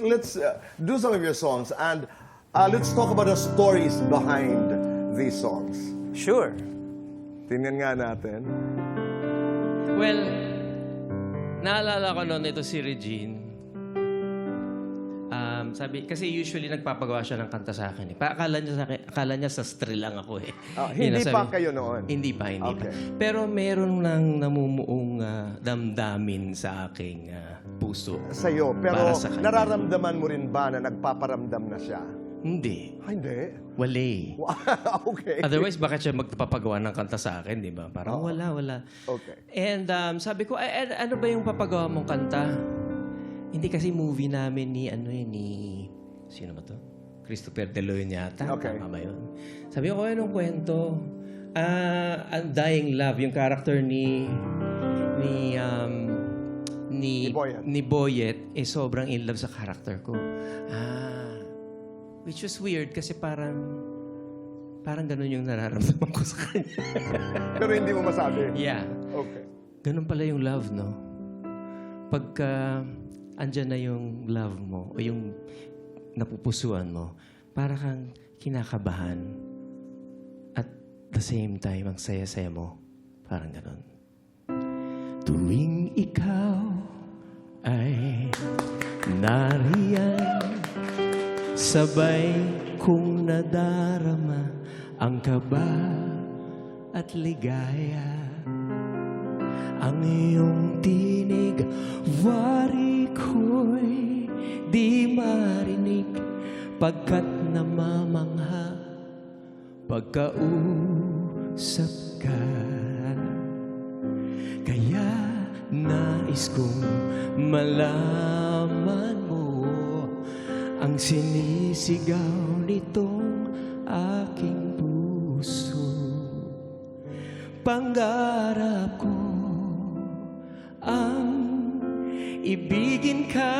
let, let's uh, do some of your songs and uh, let's talk about the stories behind these songs. Sure. Tingnan nga natin. Well, naalala ko noon ito si Regine. Um, sabi, kasi usually nagpapagawa siya ng kanta sa akin. Eh. Pa, akala niya sa, akin- akala niya sa stril lang ako eh. Yun hindi ang pa sabi- kayo noon? Hindi pa, hindi Okay. pa. Pero meron lang namumuong ah, damdamin sa aking ah, puso. Sa'yo. Pero sa kanya. nararamdaman mo rin ba na nagpaparamdam na siya? Hindi. Ah, hindi. Wala eh. okay. Otherwise, bakit siya magpapagawa ng kanta sa akin, di ba? Parang wala, wala. Okay. And um, sabi ko, "Ay, ay, ano ba yung papagawa mong kanta? Hindi kasi movie namin ni, ano yun, ni, sino ba to? Christopher De Leon yata. Okay. Tama ba yun? Sabi ko, anong kwento? Ah, Undying Love, yung character ni, ni, um, ni, Ni Boyet. ni Boyet, eh sobrang in love sa character ko. Ah, which was weird kasi parang, parang ganun yung nararamdaman ko sa kanya. Pero hindi mo masabi. yeah. Okay. Ganun pala yung love, no? Pagka andyan na yung love mo o yung napupusuan mo, para kang kinakabahan at the same time, ang saya-saya mo. Parang ganun. Tuwing ikaw ay nariyan, sabay kong nadarama ang kaba at ligaya. Ang iyong tinig, wari ko'y di marinig Pagkat namamangha, pagkausap ka. Kaya nais kong malaman mo Ang sinisigaw nitong aking puso. Pangarap ko ibigin ka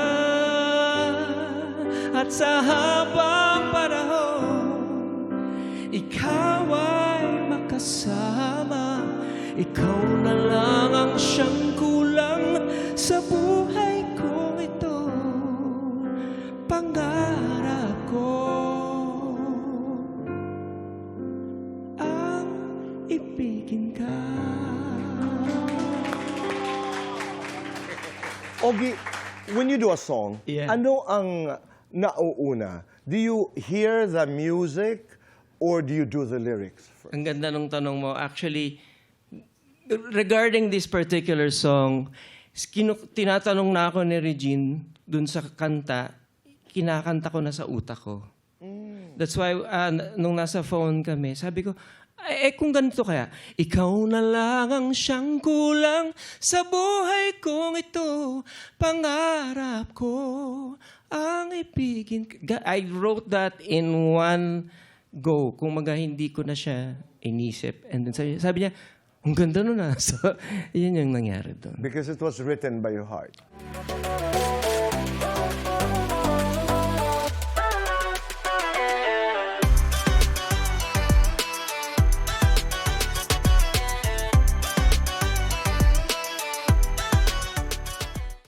At sa habang panahon Ikaw ay makasama Ikaw na lang ang siyang kulang Sa buhay ko ito Pangarap ko ang ibigin ka. Ogie, when you do a song, Yeah. ano ang nauuna? Do you hear the music or do you do the lyrics? first? Ang ganda ng tanong mo. Actually, regarding this particular song, kinu- tinatanong na ako ni Regine dun sa kanta, kinakanta ko na sa utak ko. That's why, ah, n- nung nasa phone kami, sabi ko, eh, eh, kung ganito kaya, ikaw na lang ang siyang kulang sa buhay kong ito. Pangarap ko ang ibigin. ka." I wrote that in one go. Kung maga hindi ko na siya inisip. And then sabi, sabi niya, ang ganda nun ah. So, yun yung nangyari doon. Because it was written by your heart.